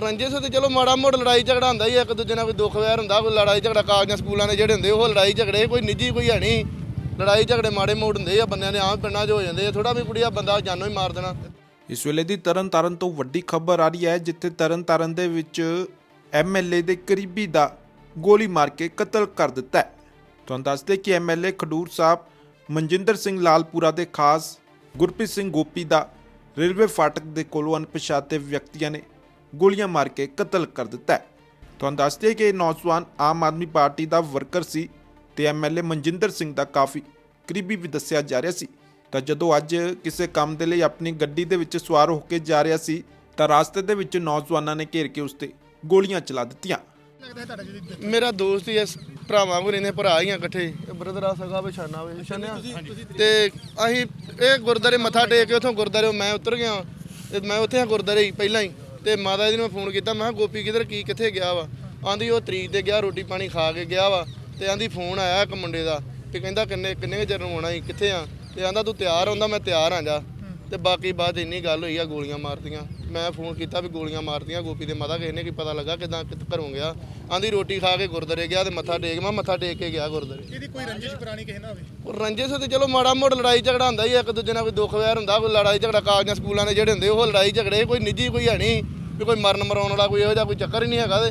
ਰੰਜਿਸ਼ ਤੇ ਚਲੋ ਮਾੜਾ ਮੋੜ ਲੜਾਈ ਝਗੜਾ ਹੁੰਦਾ ਹੀ ਆ, ਇੱਕ ਦੂਜੇ ਨਾਲ ਕੋਈ ਦੁੱਖ ਵੈਰ ਹੁੰਦਾ ਕੋਈ ਲੜਾਈ ਝਗੜਾ ਕਾਗਜ਼ਾਂ ਸਕੂਲਾਂ ਦੇ ਜਿਹੜੇ ਹੁੰਦੇ ਉਹ ਲੜਾਈ ਝਗੜੇ ਕੋਈ ਨਿੱਜੀ ਕੋਈ ਹੈ ਨਹੀਂ। ਲੜਾਈ ਝਗੜੇ ਮਾੜੇ ਮੋੜ ਹੁੰਦੇ ਆ ਬੰਦਿਆਂ ਦੇ ਆਮ ਪਿੰਡਾਂ 'ਚ ਹੋ ਜਾਂਦੇ ਆ ਥੋੜਾ ਵੀ ਕੁੜੀਆ ਬੰਦਾ ਜਾਨੋਂ ਹੀ ਮਾਰ ਦੇਣਾ। ਇਸ ਵੇਲੇ ਦੀ ਤਰਨਤਾਰਨ ਤੋਂ ਵੱਡੀ ਖਬਰ ਆ ਰਹੀ ਹੈ ਜਿੱਥੇ ਤਰਨਤਾਰਨ ਦੇ ਵਿੱਚ ਐਮਐਲਏ ਦੇ ਕਰੀਬੀ ਦਾ ਗੋਲੀ ਮਾਰ ਕੇ ਕਤਲ ਕਰ ਦਿੱਤਾ ਹੈ। ਤੁਹਾਨੂੰ ਦੱਸਦੇ ਕਿ ਐਮਐਲਏ ਖਡੂਰ ਸਾਹਿਬ ਮਨਜਿੰਦਰ ਸਿੰਘ ਲਾਲਪੁਰਾ ਦੇ ਖਾਸ ਗੁਰਪ੍ਰੀਤ ਸਿੰਘ ਗੋਪੀ ਦਾ ਰੇਲਵੇ ਫਾਟਕ ਦੇ ਕੋਲੋਂ ਅਣਪਛਾਤੇ ਵਿਅਕਤੀਆਂ ਨੇ ਗੋਲੀਆਂ ਮਾਰ ਕੇ ਕਤਲ ਕਰ ਦਿੱਤਾ ਹੈ। ਤੁਹਾਨੂੰ ਦੱਸਦੇ ਕਿ ਇਹ ਨੌਜਵਾਨ ਆਮ ਆਦਮੀ ਪਾਰਟੀ ਦਾ ਵਰਕਰ ਸੀ ਤੇ ਐਮਐਲਏ ਮਨਜਿੰਦਰ ਸਿੰਘ ਦਾ ਕਾਫੀ ਕਰੀਬੀ ਵੀ ਦੱਸਿਆ ਜਾ ਰਿਹਾ ਸੀ। ਤਾਂ ਜਦੋਂ ਅੱਜ ਕਿਸੇ ਕੰਮ ਦੇ ਲਈ ਆਪਣੀ ਗੱਡੀ ਦੇ ਵਿੱਚ ਸਵਾਰ ਹੋ ਕੇ ਜਾ ਰਿਹਾ ਸੀ ਤਾਂ ਰਾਸਤੇ ਦੇ ਵਿੱਚ ਨੌਜਵਾਨਾਂ ਨੇ ਘੇਰ ਕੇ ਉਸ ਤੇ ਗੋਲੀਆਂ ਚਲਾ ਦਿੱਤੀਆਂ। ਮੇਰਾ ਦੋਸਤ ਹੀ ਐ ਭਰਾਵਾਂ ਕੋ ਰਹਿੰਦੇ ਭਰਾ ਹੀ ਆ ਇਕੱਠੇ। ਬ੍ਰਦਰ ਆ ਸਗਾ ਵਿਛਾਨਾ ਵੇ ਵਿਛਾਨਿਆ ਤੇ ਅਸੀਂ ਇਹ ਗੁਰਦਾਰੇ ਮੱਥਾ ਟੇਕ ਕੇ ਉਥੋਂ ਗੁਰਦਾਰੇ ਮੈਂ ਉਤਰ ਗਿਆ। ਤੇ ਮੈਂ ਉੱਥੇ ਆ ਗੁਰਦਾਰੇ ਹੀ ਪਹਿਲਾਂ ਹੀ। ਤੇ ਮਾਤਾ ਜੀ ਨੂੰ ਮੈਂ ਫੋਨ ਕੀਤਾ, ਮੈਂ ਕਿਹਾ, ਗੋਪੀ ਕਿਧਰ, ਕੀ, ਕਿੱਥੇ ਗਿਆ ਵਾ? ਆਂਦੀ, ਉਹ ਤਰੀਕ ਤੇ ਗਿਆ, ਰੋਟੀ ਪਾਣੀ ਖਾ ਕੇ ਗਿਆ ਵਾ। ਤੇ ਆਂਦੀ, ਫੋਨ ਆਇਆ ਇੱਕ ਮੁੰਡੇ ਦਾ। ਤੇ ਕਹਿੰਦਾ, ਕਿੰਨੇ ਕਿੰਨੇ ਕੁ ਚਿਰ ਨੂੰ ਆਉਣਾ ਸੀ ਕਿੱਥੇ ਆ? ਤੇ ਆਂਦਾ, ਤੂੰ ਤਿਆਰ ਹੁੰਦਾ ਮੈਂ ਤਿਆਰ ਆ ਜਾ। ਤੇ ਬਾਕੀ ਬਾਅਦ ਇੰਨੀ ਗੱਲ ਹੋਈ ਆ, ਗੋਲੀਆਂ ਮਾਰਤੀਆਂ। ਮੈਂ ਫੋਨ ਕੀਤਾ ਵੀ ਗੋਲੀਆਂ ਮਾਰਤੀਆਂ ਗੋਪੀ ਦੇ ਮਾਤਾ ਕਿਸੇ ਨੇ ਕੀ ਪਤਾ ਲੱਗਾ ਕਿਦਾਂ ਘਰੋਂ ਗਿਆ। ਆਂਦੀ ਰੋਟੀ ਖਾ ਕੇ ਗੁਰਦਾਰੇ ਗਿਆ ਤੇ ਮੱਥਾ ਟੇਕ ਮੈਂ ਮੱਥਾ ਟੇਕ ਕੇ ਗਿਆ ਗੁਰਦਾਰੇ ਇਹਦੀ ਕੋਈ ਰੰਜਿਸ਼ ਪੁਰਾਣੀ ਕਿਸੇ ਨਾਲ ਹੋਵੇ? ਉਹ ਰੰਜਿਸ਼ ਤੇ ਚਲੋ ਮਾੜਾ ਮੋੜ ਲੜਾਈ ਝਗੜਾ ਹੁੰਦਾ ਹੀ ਆ, ਇੱਕ ਦੂਜੇ ਨਾਲ ਕੋਈ ਦੁੱਖ ਵੈਰ ਹੁੰਦਾ ਕੋਈ ਲੜਾਈ ਝਗੜਾ ਕਾਗਜ਼ਾਂ ਸਕੂਲਾਂ ਦੇ ਜਿਹੜੇ ਹੁੰਦੇ ਉਹ ਲੜਾਈ ਝਗੜੇ ਕੋਈ ਨਿੱਜੀ ਕੋਈ ਹੈ ਨਹੀਂ ਵੀ ਕੋਈ ਮਰਨ ਮਰਾਉਣ ਵਾਲਾ ਕੋਈ ਇਹੋ ਜਿਹਾ ਕੋਈ ਚੱਕਰ ਹੀ ਨਹੀਂ ਹੈਗਾ ਤੇ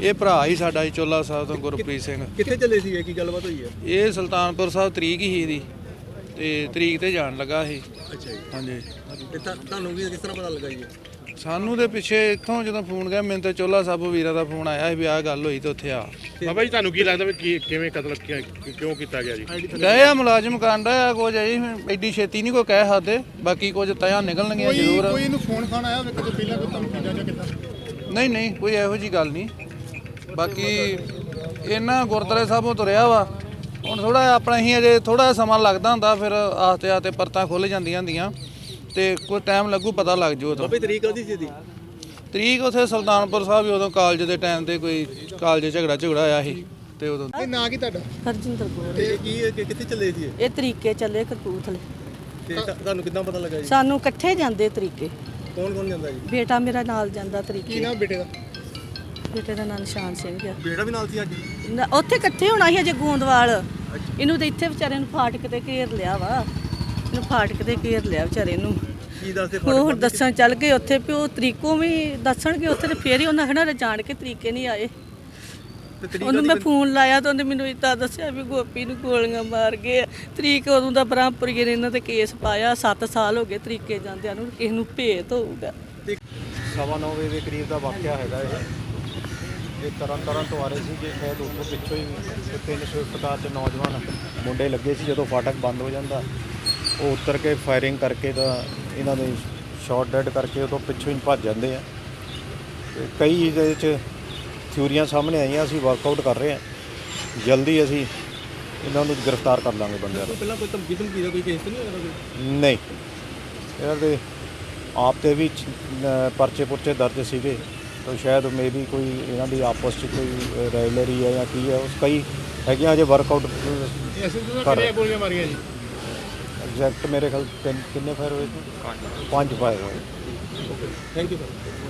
ਇਹ ਭਰਾ ਹੀ ਸਾਡਾ ਜੀ ਚੋਲਾ ਸਾਹਿਬ ਤੋਂ ਗੁਰਪ੍ਰੀਤ ਸਿੰਘ। ਕਿੱਥੇ ਚੱਲੇ ਸੀ ਇਹ ਕੀ ਗੱਲਬਾਤ ਹੋਈ ਹੈ ਇਹ ਸੁਲਤਾਨਪੁਰ ਸਾਹਿਬ ਤਰੀਕ ਹੀ ਇਹਦੀ। ਤੇ ਤਰੀਕ ਤੇ ਜਾਣ ਲੱਗਾ ਇਹ। ਅੱਛਾ ਜੀ। ਹਾਂਜੀ। ਤੇ ਤੁਹਾਨੂੰ ਵੀ ਕਿਸ ਤਰ੍ਹਾਂ ਪਤਾ ਲੱਗਾ ਜੀ? ਇਹ? ਸਾਨੂੰ ਦੇ ਪਿੱਛੇ ਇੱਥੋਂ ਜਦੋਂ ਫੋਨ ਗਿਆ ਮੈਨੂੰ ਤੇ ਚੋਲਾ ਸਾਹਿਬ ਵੀਰਾ ਦਾ ਫੋਨ ਆਇਆ ਸੀ ਵੀ ਆਹ ਗੱਲ ਹੋਈ ਤੇ ਉੱਥੇ ਆ। ਬਾਬਾ ਜੀ ਤੁਹਾਨੂੰ ਕੀ ਲੱਗਦਾ ਵੀ ਕੀ ਕਿਵੇਂ ਕਤਲ ਕਿਆ- ਕਿਉਂ ਕੀਤਾ ਗਿਆ ਜੀ? ਗਏ ਆ ਮੁਲਾਜ਼ਮ ਕਾਂਡਾ ਆ ਕੁਝ ਅਜੀ ਐਡੀ ਛੇਤੀ ਨਹੀਂ ਕੋਈ ਕਹਿ ਸਕਦੇ। ਬਾਕੀ ਕੁਝ ਤਿਆ ਨਿਕਲਣਗੀਆਂ ਜ਼ਰੂਰ। ਕੋਈ ਇਹਨੂੰ ਫੋਨ ਖਾਣ ਆਇਆ ਕਿਤੇ ਪਹਿਲਾਂ ਕੋਈ ਧਮਕੀ ਜਾਂ ਜਾਂ ਕਿੱਦਾਂ? ਨਹੀਂ ਨਹੀਂ ਕੋਈ ਇਹੋ ਜੀ ਗੱਲ ਨਹੀਂ। ਬਾਕੀ ਇਹਨਾਂ ਗੁਰਦੁਆਰੇ ਸਾਹਿਬੋਂ ਤੁਰਿਆ ਵਾ। ਹੁਣ ਥੋੜਾ ਆਪਣਾ ਹੀ ਅਜੇ ਥੋੜਾ ਸਮਾਂ ਲੱਗਦਾ ਹੁੰਦਾ ਫਿਰ ਆਸਤੇ ਆਸਤੇ ਪਰਤਾਂ ਖੁੱਲ ਜਾਂਦੀਆਂ ਹੁੰਦੀਆਂ। ਤੇ ਕੋਈ ਟਾਈਮ ਲੱਗੂ ਪਤਾ ਲੱਗ ਜੂ ਉਦੋਂ। ਤਰੀਕ ਕਾਦੀ ਸੀ ਇਹਦੀ? ਤਰੀਕ ਉਥੇ ਸੁਲਤਾਨਪੁਰ ਸਾਹਿਬ ਹੀ ਉਦੋਂ ਕਾਲਜ ਦੇ ਟਾਈਮ ਤੇ ਕੋਈ ਕਾਲਜ ਝਗੜਾ ਝਗੜਾ ਆਇਆ ਸੀ ਤੇ ਉਦੋਂ ਇਹ ਨਾਂ ਕੀ ਤੁਹਾਡਾ? ਹਰਜਿੰਦਰ ਕੌਰ। ਤੇ ਕੀ ਇਹ ਕਿ- ਕਿੱਥੇ ਚੱਲੇ ਸੀ ਇਹ? ਇਹ ਤਰੀਕੇ ਚੱਲੇ ਕਪੂਰਥਲੇ। ਤੇ ਤਾਂ- ਤੁਹਾਨੂੰ ਕਿੱਦਾਂ ਪਤਾ ਲੱਗਾ ਜੀ? ਸਾਨੂੰ ਇਕੱਠੇ ਜਾਂਦੇ ਤਰੀਕੇ। ਕੌਣ ਕੌਣ ਜਾਂਦਾ ਜੀ? ਬੇਟਾ ਮੇਰਾ ਨਾਲ ਜਾਂਦਾ ਕੀ ਤਰੀਕੇ ਨਾਮ ਬੇਟੇ ਦਾ? ਬੇਟੇ ਦਾ ਨਾਂ ਨਿਸ਼ਾਨ ਸਿੰਘ ਆ। ਬੇਟਾ ਵੀ ਨਾਲ ਸੀ ਅੱਜ? ਨਾ- ਉੱਥੇ ਇਕੱਠੇ ਹੋਣਾ ਸੀ ਅਜੇ ਗੋਂਦਵਾਲ। ਇਹਨੂੰ ਤੇ ਇੱਥੇ ਵਿਚਾਰੇ ਨੂੰ ਫਾਟਕ ਤੇ ਘੇਰ ਲਿਆ ਵਾ। ਇਹਨੂੰ ਫਾਟਕ ਤੇ ਘੇਰ ਲਿਆ ਵਿਚਾਰੇ ਨੂੰ। ਕੀ ਦੱਸਦੇ ਹੁਣ ਦੱਸਣ ਚੱਲ ਗਏ ਉੱਥੇ ਵੀ ਉਹ ਤਰੀਕੋਂ ਵੀ ਦੱਸਣਗੇ ਉੱਥੇ ਤੇ ਫੇਰ ਹੀ ਉਹਨਾਂ ਖਣਾ ਜਾਣ ਕੇ ਤਰੀਕੇ ਨਹੀਂ ਆਏ। ਉਹਨੂੰ ਮੈਂ ਫੋਨ ਲਾਇਆ ਤਾਂ ਉਹਨੇ ਮੈਨੂੰ ਇਦਾਂ ਦੱਸਿਆ ਵੀ ਗੋਪੀ ਨੂੰ ਗੋਲੀਆਂ ਮਾਰ ਗਏ ਆ। ਤਰੀਕ ਉਦੋਂ ਦਾ ਬ੍ਰਹਮਪੁਰੀਏ ਨੇ ਇਹਨਾਂ ਤੇ ਕੇਸ ਪਾਇਆ। 7 ਸਾਲ ਹੋ ਗਏ ਤਰੀਕੇ ਜਾਂਦਿਆਂ ਨੂੰ ਕਿਸੇ ਨੂੰ ਭੇਤ ਹੋਊਗਾ। ਸਵਾ ਨੌ ਵਜੇ ਦੇ ਕਰੀਬ ਦਾ ਵਾਕਿਆ ਹੈਗਾ ਇਹ। ਇਹ ਤਰਨ ਤਰਨ ਤੋਂ ਆ ਰਹੇ ਸੀ ਜੇ ਸ਼ਾਇਦ ਉੱਥੋਂ ਪਿੱਛੋਂ ਹੀ ਕੋਈ ਤਿੰਨ ਸਵਿਫਟ ਕਾਰ 'ਚ ਨੌਜਵਾਨ ਮੁੰਡੇ ਲੱਗੇ ਸੀ ਜਦੋਂ ਫਾਟਕ ਬੰਦ ਹੋ ਜਾਂਦਾ। ਉਹ ਉਤਰ ਕੇ ਫਾਇਰਿੰਗ ਕਰਕੇ ਤਾਂ ਇਹਨਾਂ ਦੇ ਸ਼ਾਟ ਡੈਡ ਕਰਕੇ ਉਦੋਂ ਪਿੱਛੋਂ ਹੀ ਭੱਜ ਜਾਂਦੇ ਆ। ਤੇ ਕਈ ਇਹਦੇ ਵਿੱਚ ਥਿਊਰੀਆਂ ਸਾਹਮਣੇ ਆਈਆਂ ਅਸੀਂ ਵਰਕਆਊਟ ਕਰ ਰਹੇ ਹਾਂ ਜਲਦੀ ਅਸੀਂ ਇਹਨਾਂ ਨੂੰ ਗ੍ਰਿਫਤਾਰ ਕਰ ਲਾਂਗੇ ਬੰਦਿਆਂ ਨੂੰ। ਪਹਿਲਾਂ ਕੋਈ ਧਮਕੀ ਧਮਕੀ ਦਾ ਕੋਈ ਕੇਸ ਨਹੀਂ ਹੋਇਆ ਕੋਈ ਨਹੀਂ। ਇਹਨਾਂ ਦੇ ਆਪ ਤੇ ਵੀ ਚ- ਪਰਚੇ ਪੁਰਚੇ ਦਰਜ ਸੀਗੇ। ਤਾਂ ਸ਼ਾਇਦ ਮੇਬੀ ਕੋਈ ਇਹਨਾਂ ਦੀ ਆਪਸ ਚ ਕੋਈ ਰਾਇਲਰੀ ਹੈ ਜਾਂ ਕੀ ਹੈ ਉਸ ਕਈ ਹੈਗੀਆਂ ਅਜੇ ਵਰਕਆਊਟ ਐਸੇ ਤੋਂ ਕਿਹੜੀਆਂ ਗੋਲੀਆਂ ਮਾਰੀਆਂ ਜੀ? ਐਗਜ਼ੈਕਟ ਮੇਰੇ ਖਿਆਲ ਤਿੰਨ ਕਿੰਨੇ ਫਾਇਰ ਹੋਏ ਸੀ? ਪੰਜ। ਫਾਇਰ ਹੋਏ। Thank you sir